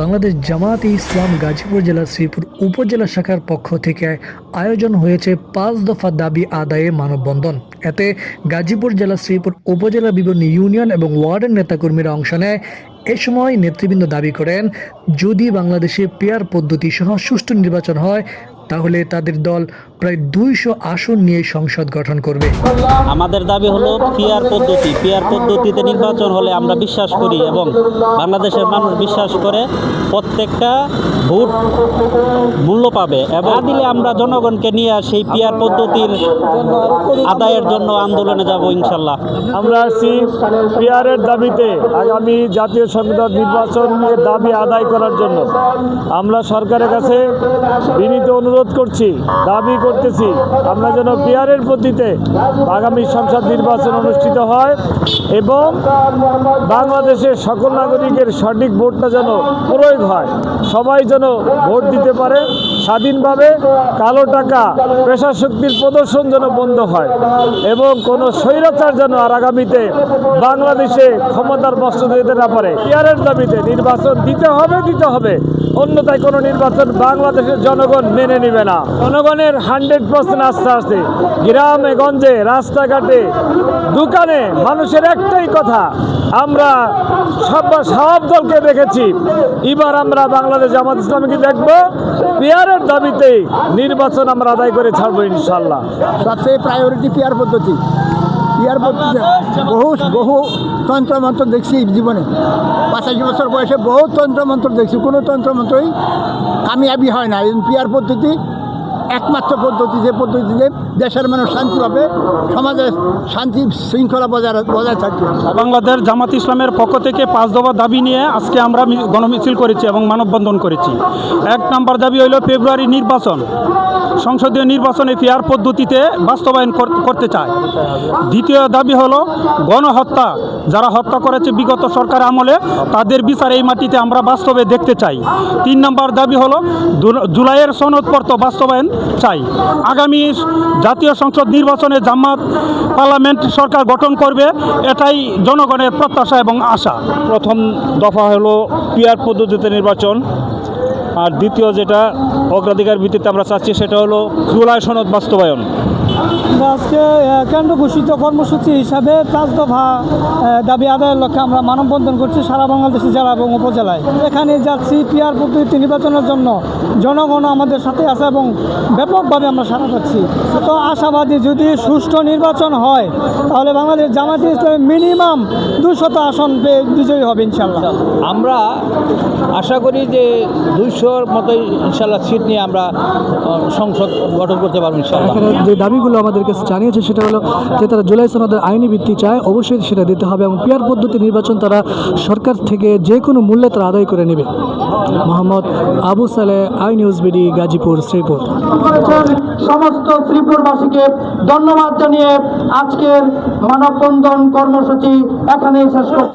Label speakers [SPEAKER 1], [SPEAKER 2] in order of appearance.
[SPEAKER 1] বাংলাদেশ জামায়াতে ইসলাম গাজীপুর জেলার শ্রীপুর উপজেলা শাখার পক্ষ থেকে আয়োজন হয়েছে পাঁচ দফা দাবি আদায়ে মানববন্ধন। এতে গাজীপুর জেলা শ্রীপুর উপজেলা বিভিন্ন ইউনিয়ন এবং ওয়ার্ডের নেতাকর্মীরা অংশ নেয়। এ সময় নেতৃবৃন্দ দাবি করেন, যদি বাংলাদেশে পেয়ার পদ্ধতি সহ সুষ্ঠু নির্বাচন হয় তাহলে তাদের দল প্রায় দুইশো আসন নিয়ে সংসদ গঠন করবে।
[SPEAKER 2] আমাদের দাবি হলো পিয়ার পদ্ধতি। পিয়ার পদ্ধতিতে নির্বাচন হলে আমরা বিশ্বাস করি এবং বাংলাদেশের মানুষ বিশ্বাস করে প্রত্যেকটা ভোট মূল্য পাবে এবং দিলে আমরা জনগণকে নিয়ে সেই পিয়ার পদ্ধতির আদায়ের জন্য আন্দোলনে যাব ইনশাল্লাহ।
[SPEAKER 3] আমরা আসছি পিয়ারের দাবিতে আগামী জাতীয় সংসদ নির্বাচনের দাবি আদায় করার জন্য। আমরা সরকারের কাছে বিনীত অনুরোধ করছি, দাবি করতেছি, আমরা যেন পিয়ারের প্রতিতে আগামী সংসদ নির্বাচন অনুষ্ঠিত হয় এবং বাংলাদেশের সকল নাগরিকের সঠিক ভোটটা যেন প্রয়োগ হয়। সবাই যেন ভোট দিতে পারে, স্বাধীনভাবে কালো টাকা, পেশা শক্তির প্রদর্শন যেন বন্ধ হয় এবং কোনো স্বৈরাচার যেন আর আগামীতে বাংলাদেশে ক্ষমতার বস্ত্র দিতে না পারে। পিয়ারের দাবিতে নির্বাচন দিতে হবে দিতে হবে। অন্যথায় কোনো নির্বাচন বাংলাদেশের জনগণ মেনে নিবে না। জনগণের হান্ড্রেড পার্সেন্ট আস্থা আছে। গ্রামে, গঞ্জে, রাস্তাঘাটে, দোকানে মানুষের একটাই কথা, আমরা সব সব দলকে দেখেছি। এবার আমরা বাংলাদেশ জামাত ইসলামীকে দেখব। পিয়ারের দাবিতে নির্বাচন আমরা আদায় করে ছাড়বো ইনশাল্লাহ
[SPEAKER 4] সবচেয়ে প্রায়োরিটি পিয়ার পদ্ধতি? পিয়ার পদ্ধতি বহু বহু তন্ত্রমন্ত্র দেখছি জীবনে। পঁচাশি বছর বয়সে বহু তন্ত্রমন্ত্র দেখছি। কোনো তন্ত্রমন্ত্রই কামিয়াবি হয় না। পিয়ার পদ্ধতি একমাত্র পদ্ধতি, যে পদ্ধতিতে দেশের মানুষ শান্তি পাবে, সমাজে শান্তি শৃঙ্খলা বজায় বজায় থাকবে।
[SPEAKER 5] বাংলাদেশ জামাত ইসলামের পক্ষ থেকে পাঁচ দফা দাবি নিয়ে আজকে আমরা গণমিছিল করেছি এবং মানববন্ধন করেছি। এক নম্বর দাবি হইল ফেব্রুয়ারি নির্বাচন। সংসদীয় নির্বাচনে ফেয়ার পদ্ধতিতে বাস্তবায়ন কর- করতে চায়। দ্বিতীয় দাবি হলো গণহত্যা। যারা হত্যা করেছে বিগত সরকার আমলে, তাদের বিচার এই মাটিতে আমরা বাস্তবে দেখতে চাই। তিন নম্বর দাবি হলো জুলাইয়ের সনদপত্র বাস্তবায়ন চাই। আগামী জাতীয় সংসদ নির্বাচনে জামাত পার্লামেন্ট সরকার গঠন করবে, এটাই জনগণের প্রত্যাশা এবং আশা।
[SPEAKER 3] প্রথম দফা হলো পিয়ার পদ্ধতিতে নির্বাচন। আর দ্বিতীয় যেটা অগ্রাধিকার ভিত্তিতে আমরা চাচ্ছি সেটা হলো জুলাই সনদ বাস্তবায়ন।
[SPEAKER 6] আমরা আজকে কেন্দ্র ঘোষিত কর্মসূচি হিসাবে পাঁচ দফা দাবি আদায়ের লক্ষ্যে আমরা মানববন্ধন করছি সারা বাংলাদেশি জেলা এবং উপজেলায়। এখানে যাচ্ছি পিয়ার পদ্ধতি নির্বাচনের জন্য। জনগণ আমাদের সাথে আছে এবং ব্যাপকভাবে আমরা সারা পাচ্ছি। তো আশাবাদী যদি সুষ্ঠু নির্বাচন হয় তাহলে বাংলাদেশ জামাতি ইসলামী মিনিমাম দুশত আসন বিজয়ী হবে ইনশাল্লাহ
[SPEAKER 7] আমরা আশা করি যে দুইশোর মতোই ইনশাল্লাহ সিট নিয়ে আমরা সংসদ গঠন করতে পারব ইনশাল্লাহ
[SPEAKER 1] এখানে যে দাবিগুলো আমাদের কাছে জানিয়েছে সেটা হলো যে তারা জুলাই সনদের আইনি ভিত্তি চায় অবশ্যই সেটা দিতে হবে এবং পিয়ার পদ্ধতি নির্বাচন তারা সরকার থেকে যে কোনো মূল্যে তারা আদায় করে নেবে। Mohammad Abu Saleh I News BD Gazipur Sreepur.
[SPEAKER 8] সমস্ত শ্রীপুরবাসীকে ধন্যবাদ জানিয়ে আজকের মানববন্ধন কর্মসূচি এখানেই শেষ করছি।